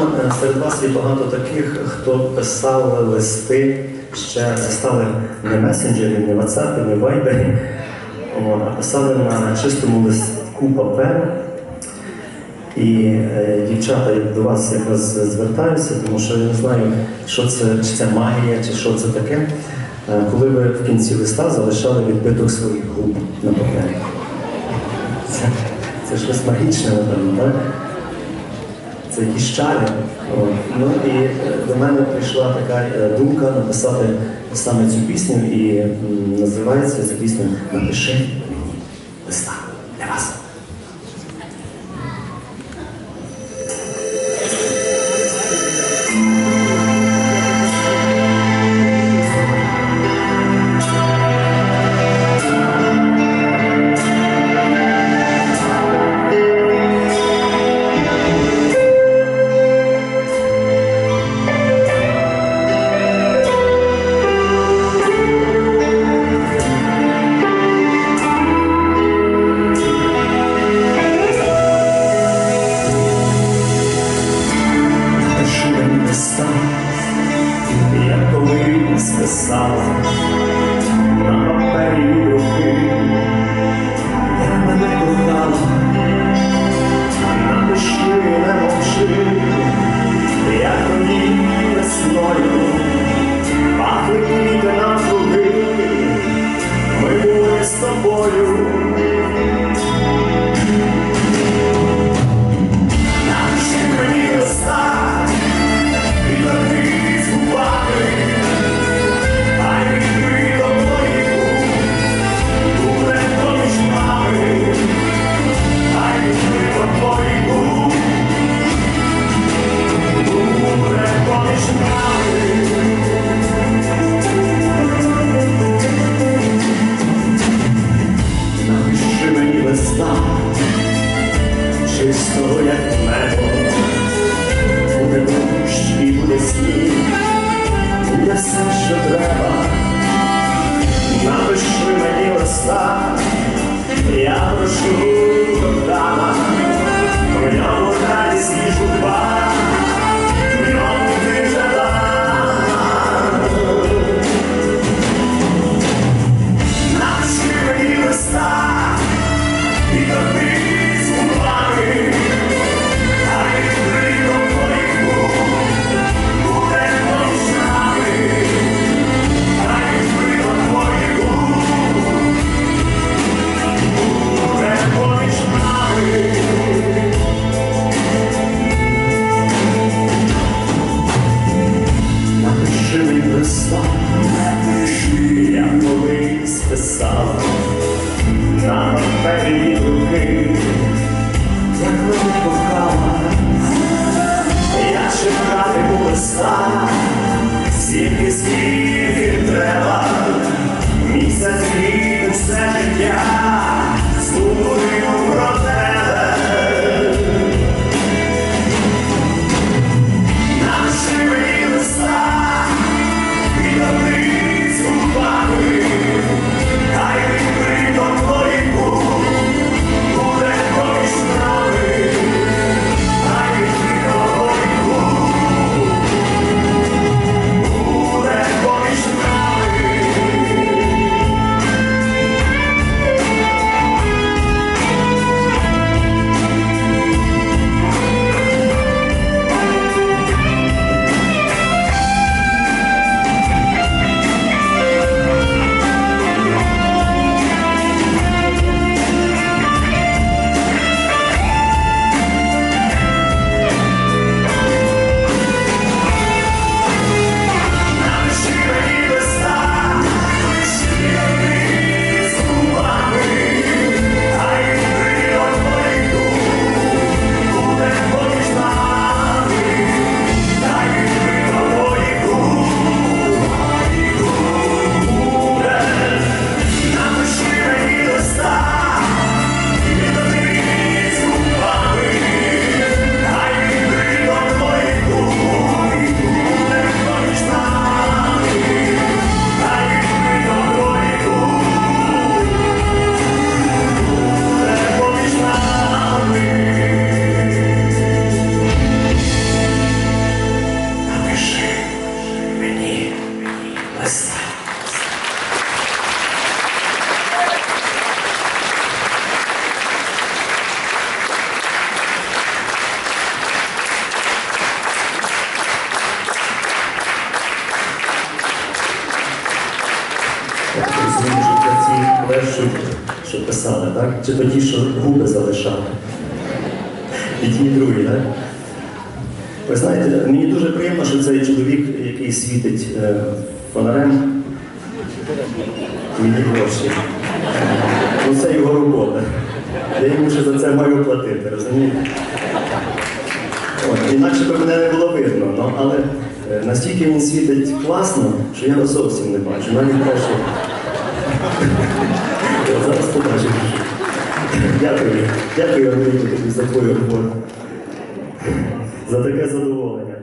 Напевно, серед вас є багато таких, хто писав листи, ще стали не месенджері, не WhatsApp, не Viber, а писали на чистому листку паперу. І е, дівчата я до вас якраз звертаюся, тому що я не знаю, що це, чи це магія, чи що це таке. Е, коли ви в кінці листа залишали відбиток своїх губ на папері. Це, це щось магічне, напевно, так? Це якісь Ну і е, до мене прийшла така е, думка написати саме цю пісню, і називається ця пісня Напиши мені листа я колись писав на папері руки, брешуть, що писали, так? Чи тоді, що губи залишали. І ті, і другі, так? Ви знаєте, мені дуже приємно, що цей чоловік, який світить е, фонарем, мені гроші. Ну це його робота. Я йому ще за це маю платити, розумієте? Інакше би мене не було видно, ну, але е, настільки він світить класно, що я його зовсім не бачу. Навіть те, що... Зараз побачимо. Дякую. Дякую, Андрій, за твою роботу. За таке задоволення.